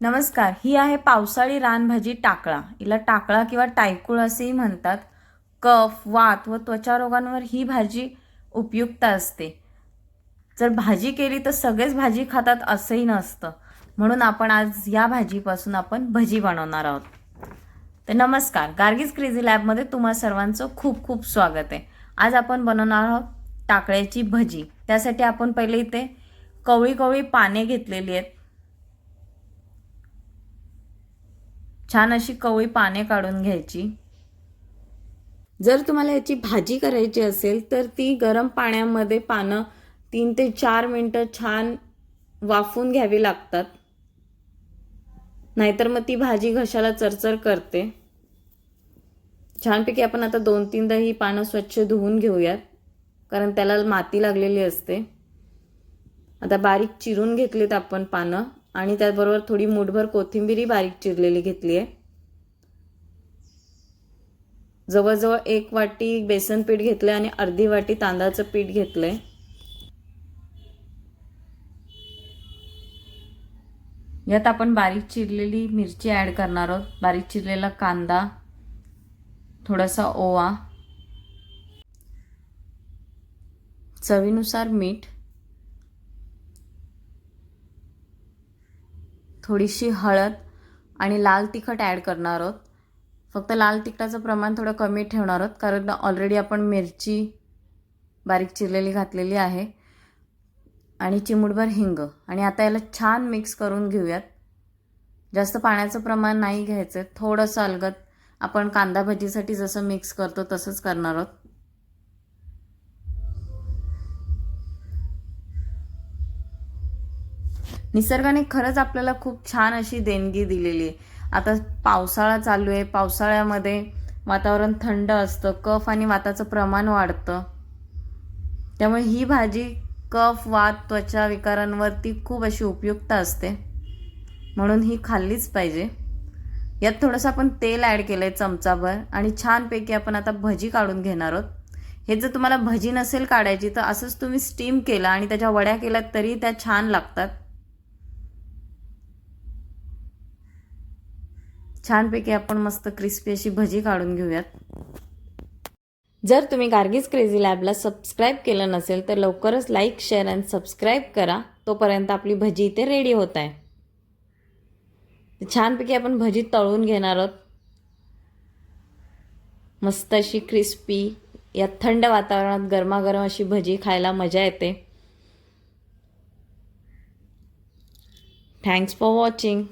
नमस्कार ही आहे पावसाळी रानभाजी टाकळा. हिला टाकळा किंवा टायकुळ असेही म्हणतात. कफ वात व त्वचा रोगांवर ही भाजी उपयुक्त असते. जर भाजी केली तर सगळेच भाजी खातात असंही नसतं. म्हणून आपण आज या भाजीपासून आपण भजी बनवणार आहोत. तर नमस्कार गार्गीज क्रेझी लॅबमध्ये तुम्हा सर्वांचं खूप खूप स्वागत आहे. आज आपण बनवणार आहोत टाकळ्याची भजी. त्यासाठी आपण पहिले इथे कवळी कवळी पाने घेतलेली आहेत. छान अशी कवळी पाने काढून घ्यायची. जर तुम्हाला याची भाजी करायची असेल तर ती गरम पाण्यामध्ये पानं तीन ते चार मिनटं छान वाफून घ्यावी लागतात. नाहीतर मग ती भाजी घशाला चरचर करते. छानपैकी आपण आता दोन तीनदा ही पानं स्वच्छ धुवून घेऊयात कारण त्याला माती लागलेली असते. आता बारीक चिरून घेतलीत आपण पानं. आणि त्याचबरोबर थोडी मुठभर कोथिंबीरही बारीक चिरलेली घेतली आहे जवळजवळ एक वाटी बेसन पीठ घेतलं आणि अर्धी वाटी तांदळाचं पीठ घेतलंय. यात आपण बारीक चिरलेली मिरची ॲड करणार आहोत. बारीक चिरलेला कांदा थोडासा ओवा चवीनुसार मीठ थोडीशी हळद आणि लाल तिखट ॲड करणार आहोत. फक्त लाल तिखटाचं प्रमाण थोडं कमी ठेवणार आहोत कारण ऑलरेडी आपण मिरची बारीक चिरलेली घातलेली आहे आणि चिमुटभर हिंग. आणि आता याला छान मिक्स करून घेऊयात. जास्त पाण्याचं प्रमाण नाही घ्यायचं थोडंसं अलगत आपण कांदा भजीसाठी जसं मिक्स करतो तसंच करणार आहोत. निसर्गाने खरंच आपल्याला खूप छान अशी देणगी दिलेली आहे. आता पावसाळा चालू आहे. पावसाळ्यामध्ये वातावरण थंड असतं. कफ आणि वाताचं प्रमाण वाढतं. त्यामुळे ही भाजी कफ वात त्वचा विकारांवरती खूप अशी उपयुक्त असते. म्हणून ही खाल्लीच पाहिजे. यात थोडंसं आपण तेल ॲड केलं आहे चमचाभर आणि छानपैकी आपण आता भजी काढून घेणार आहोत. हे जर तुम्हाला भजी नसेल काढायची तर असंच तुम्ही स्टीम केला आणि त्याच्या वड्या केल्यात तरी त्या छान लागतात. छानपैकी आपण मस्त क्रिस्पी अशी भजी काढून घेऊयात. जर तुम्ही गार्गीज क्रेझी लॅबला सबस्क्राईब केलं नसेल तर लवकरच लाईक शेअर अँड सबस्क्राईब करा. तोपर्यंत आपली भजी इथे रेडी होत आहे. छानपैकी आपण भजी तळून घेणार आहोत. मस्त अशी क्रिस्पी या थंड वातावरणात गरमागरम अशी भजी खायला मजा येते. Thanks for watching